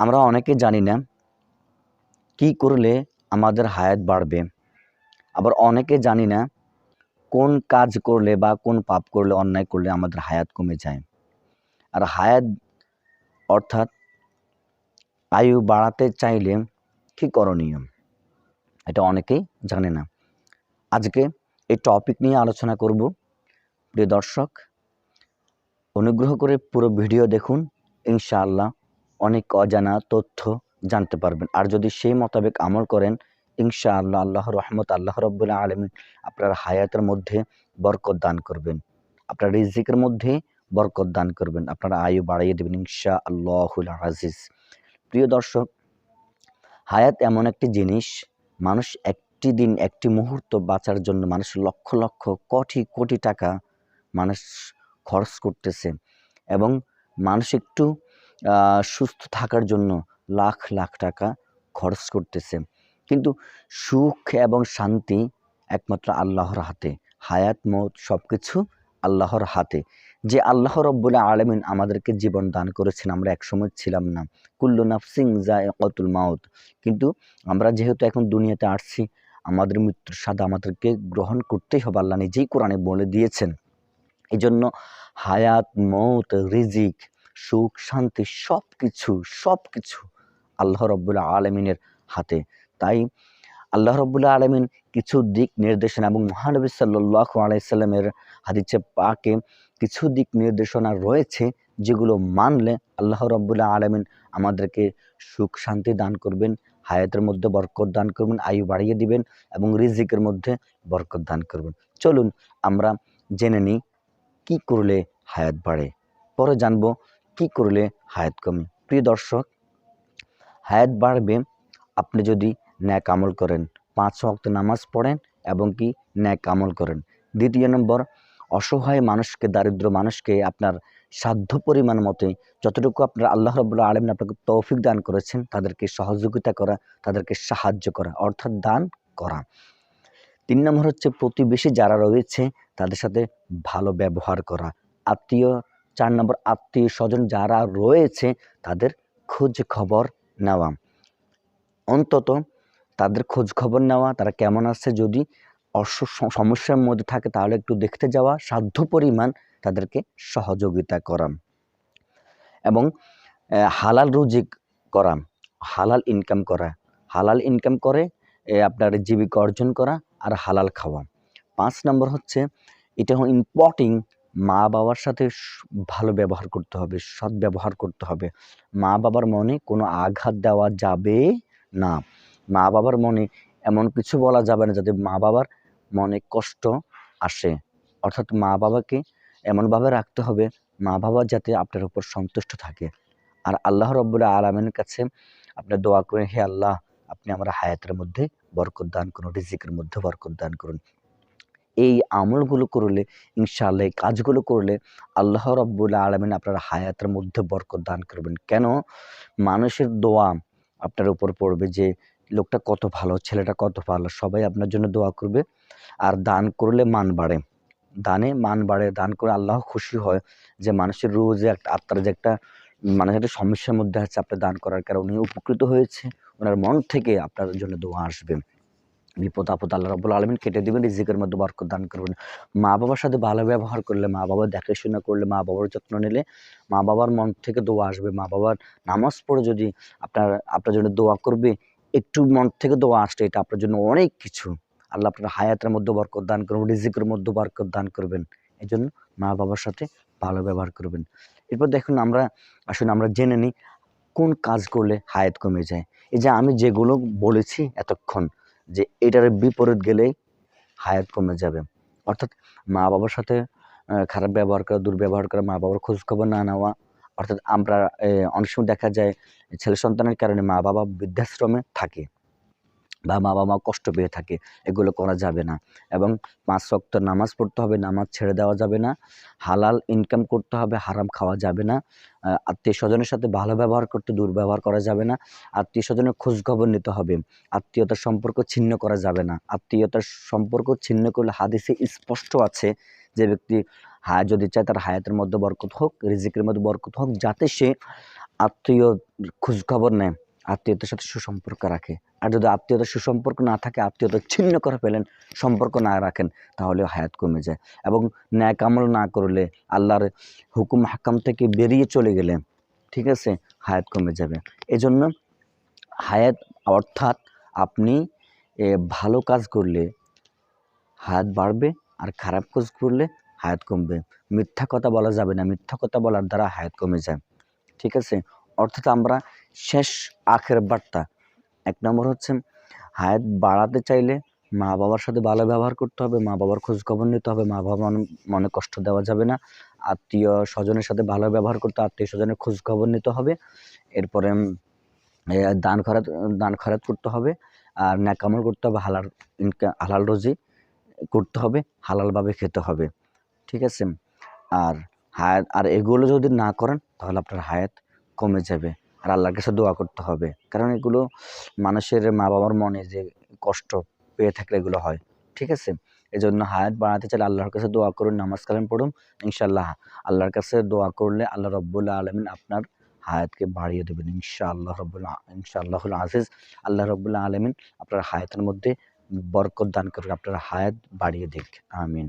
আমরা অনেকে জানি না কি করলে আমাদের হায়াত বাড়বে। আবার অনেকে জানি না কোন কাজ করলে বা কোন পাপ করলে, অন্যায় করলে আমাদের হায়াত কমে যায়। আর হায়াত অর্থাৎ আয়ু বাড়াতে চাইলে কি করণীয়? এটা অনেকেই জানে না। আজকে এই টপিক নিয়ে আলোচনা করব। প্রিয় দর্শক, অনুগ্রহ করে পুরো ভিডিও দেখুন, ইনশাআল্লাহ। অনেক অজানা তথ্য জানতে পারবেন। আর যদি সেই মোতাবেক আমল করেন, ইনশাআল্লাহ আল্লাহ আল্লাহ রহমত, আল্লাহ রব্বুল্লাহ আলমিন আপনার হায়াতের মধ্যে বরকত দান করবেন। আপনার রিজিকের মধ্যে বরকত দান করবেন। আপনার আয়ু বাড়িয়ে দেবেন ইনশা আল্লাহুল আজিজ। প্রিয় দর্শক, হায়াত এমন একটি জিনিস, মানুষ একটি দিন একটি মুহূর্ত বাঁচার জন্য মানুষ লক্ষ লক্ষ কোটি কোটি টাকা মানুষ খরচ করতেছে এবং মানুষ একটু সুস্থ থাকার জন্য লাখ লাখ টাকা খরচ করতেছে। কিন্তু সুখ এবং শান্তি একমাত্র আল্লাহর হাতে। হায়াত মত সব কিছু আল্লাহর হাতে। যে আল্লাহ রব্বুল্লাহ আলমিন আমাদেরকে জীবন দান করেছেন, আমরা একসময় ছিলাম না। কুল্লু নাফসিং যায় কতুল মাউত। কিন্তু আমরা যেহেতু এখন দুনিয়াতে আসছি, আমাদের মৃত্যুর স্বাদ আমাদেরকে গ্রহণ করতেই হবে। আল্লাহ নিজেই কোরআনে বলে দিয়েছেন। এই জন্য হায়াত মৌত রিজিক সুখ, শান্তি সব কিছু সব কিছু আল্লাহ রব্বুল্লাহ আলমিনের হাতে। তাই আল্লাহ রব্বুল্লাহ আলমিন কিছু দিক নির্দেশনা এবং মহানবী সাল্লাহ আলাইসাল্লামের হাদিসে পাকে কিছু দিক নির্দেশনা রয়েছে যেগুলো মানলে আল্লাহ রব্বুল্লাহ আলমিন আমাদেরকে সুখ, শান্তি দান করবেন, হায়াতের মধ্যে বরকত দান করবেন, আয়ু বাড়িয়ে দিবেন এবং রিজিকের মধ্যে বরকত দান করবেন। চলুন আমরা জেনে নিই কী করলে হায়াত বাড়ে। পরে জানব কি করলে হায়াত কমে? প্রিয় দর্শক, হায়াত বাড়বে। আপনি যদি ন্যাক আমল করেন, পাঁচ ওয়াক্ত নামাজ পড়েন এবং কি ন্যাক আমল করেন। দ্বিতীয় নম্বর, অসহায় মানুষকে, দারিদ্র মানুষকে আপনার সাধ্য পরিমাণ মতে যতটুকু আপনার আল্লাহ রবুল্লাহ আলমিন আপনাকে তৌফিক দান করেছেন, তাদেরকে সহযোগিতা করা, তাদেরকে সাহায্য করা, অর্থাৎ দান করা। তিন নম্বর হচ্ছে, প্রতিবেশী যারা রয়েছে, তাদের সাথে ভালো ব্যবহার করা। আত্মীয় চার নম্বর আত্মীয় স্বজন যারা রয়েছে, তাদের খোঁজ খবর নেওয়া। অন্তত তাদের খোঁজ খবর নেওয়া, তারা কেমন আছে? যদি অস, সমস্যার মধ্যে থাকে, তাহলে একটু দেখতে যাওয়া, সাধ্য পরিমাণ তাদেরকে সহযোগিতা করা এবং হালাল রুজি করা, হালাল ইনকাম করা। হালাল ইনকাম করে আপনার জীবিকা অর্জন করা আর হালাল খাওয়া। পাঁচ নম্বর হচ্ছে, এটা ইম্পর্টিং মা বাবার সাথে ভালো ব্যবহার করতে হবে, সৎ ব্যবহার করতে হবে। মা বাবার মনে কোনো আঘাত দেওয়া যাবে না। মা বাবার মনে এমন কিছু বলা যাবে না যাতে মা বাবার মনে কষ্ট আসে। অর্থাৎ মা বাবাকে এমনভাবে রাখতে হবে মা বাবা যাতে আপনার উপর সন্তুষ্ট থাকে। আর আল্লাহ রব্বুল্লাহ আলমের কাছে আপনি দোয়া করেন, হে আল্লাহ, আপনি আমার হায়াতের মধ্যে বরকত দান করুন, রিজিকের মধ্যে বরকত দান করুন। এই আমলগুলো করলে, ইনশাআল্লাহ এই কাজগুলো করলে আল্লাহ রব্বুল্লাহ আলমিন আপনার হায়াতের মধ্যে বরকত দান করবেন। কেন? মানুষের দোয়া আপনার উপর পড়বে যে, লোকটা কত ভালো, ছেলেটা কত ভালো, সবাই আপনার জন্য দোয়া করবে। আর দান করলে মান বাড়ে। দানে মান বাড়ে, দান করে আল্লাহ খুশি হয় যে, মানুষের রোজ একটা আত্মার যে একটা মানুষ একটা সমস্যার মধ্যে আছে আপনার দান করার কারণে উপকৃত হয়েছে। ওনার মন থেকে আপনার জন্য দোয়া আসবে। বিপদ আপদ আল্লাহ রব্বুল আলমিন কেটে দেবেন, রিজিকের মধ্যে বরকত দান করবেন। মা বাবার সাথে ভালো ব্যবহার করলে মা বাবা দেখাশোনা করলে মা বাবার যত্ন নিলে মা বাবার মন থেকে দোয়া আসবে। মা বাবার নামাজ পড়ে যদি আপনার আপনার জন্য দোয়া করবে, একটু মন থেকে দোয়া আসলে এটা আপনার জন্য অনেক কিছু। আল্লাহ আপনার হায়াতের মধ্যে বরকত দান করবেন, রিজিকের মধ্যে বরকত দান করবেন। এই জন্য মা বাবার সাথে ভালো ব্যবহার করবেন। এরপর দেখুন আমরা আসলে আমরা জেনে নিই কোন কাজ করলে হায়াত কমে যায়। এই যে আমি যেগুলো বলেছি এতক্ষণ যে এটার বিপরীত গেলেই হায়াত কমে যাবে। অর্থাৎ মা বাবার সাথে খারাপ ব্যবহার করা, দুর্ব্যবহার করা মা বাবার খোঁজখবর না নেওয়া, অর্থাৎ আমরা অনেক সময় দেখা যায় ছেলে সন্তানের কারণে মা বাবা বৃদ্ধাশ্রমে থাকে। বা মা বাবা কষ্ট পেয়ে থাকে, এগুলো করা যাবে না। এবং পাঁচ ওয়াক্ত নামাজ পড়তে হবে, নামাজ ছেড়ে দেওয়া যাবে না। হালাল ইনকাম করতে হবে, হারাম খাওয়া যাবে না। আত্মীয় স্বজনের সাথে ভালো ব্যবহার করতে দুর্ব্যবহার করা যাবে না। আত্মীয় স্বজনের খোঁজ খবর নিতে হবে, আত্মীয়তার সম্পর্ক ছিন্ন করা যাবে না। আত্মীয়তার সম্পর্ক ছিন্ন করলে হাদিসে স্পষ্ট আছে যে ব্যক্তি হায়, যদি চায় তার হায়াতের মধ্যে বরকত হোক, রিজিকের মধ্যে বরকত হোক, যাতে সে আত্মীয় খোঁজখবর নেয়, আত্মীয়তার সাথে সুসম্পর্ক রাখে। আর যদি আত্মীয়তার সুসম্পর্ক না থাকে, আত্মীয়তা ছিন্ন করে ফেলেন, সম্পর্ক না রাখেন তাহলে হায়াত কমে যায়। এবং ন্যাক আমল না করলে আল্লাহর হুকুম, হাকাম থেকে বেরিয়ে চলে গেলে ঠিক আছে, হায়াত কমে যাবে। এজন্য হায়াত অর্থাৎ আপনি ভালো কাজ করলে হায়াত বাড়বে, আর খারাপ কাজ করলে হায়াত কমবে। মিথ্যা কথা বলা যাবে না, মিথ্যা কথা বলার দ্বারা হায়াত কমে যায়। ঠিক আছে? অর্থাৎ আমরা শেষ আখের বার্তা এক নম্বর হচ্ছে, হায়াত বাড়াতে চাইলে মা বাবার সাথে ভালো ব্যবহার করতে হবে মা বাবার খোঁজ খবর নিতে হবে মা বাবার মনে- কষ্ট দেওয়া যাবে না। আত্মীয় স্বজনের সাথে ভালো ব্যবহার করতে আত্মীয় স্বজনের খোঁজ খবর নিতে হবে, এরপরে দান খরাত দান খরাত করতে হবে, আর ন্যাকামল করতে হবে, হালাল ইনকা, হালাল রুজি করতে হবে, হালালভাবে খেতে হবে, ঠিক আছে? আর হায়াত, আর এগুলো যদি না করেন, তাহলে আপনার হায়াত কমে যাবে। আর আল্লাহর কাছে দোয়া করতে হবে। কারণ এগুলো মানুষের মা বাবার মনে যে কষ্ট পেয়ে থাকলে এগুলো হয়, ঠিক আছে? এই জন্য হায়াত বাড়াতে চাইলে আল্লাহর কাছে দোয়া করুন, নামাজ কালাম পড়ুন, ইনশাআল্লাহ আল্লাহর কাছে দোয়া করলে আল্লাহ রব্বুল্লাহ আলমিন আপনার হায়াতকে বাড়িয়ে দেবেন, ইনশাআল্লাহ রব্বুল্লাহ ইনশাআল্লাহুল আজিজ। আল্লাহ রব্বুল্লাহ আলমিন আপনার হায়াতের মধ্যে বরকত দান করুন আপনার হায়াত বাড়িয়ে দিক, আমিন।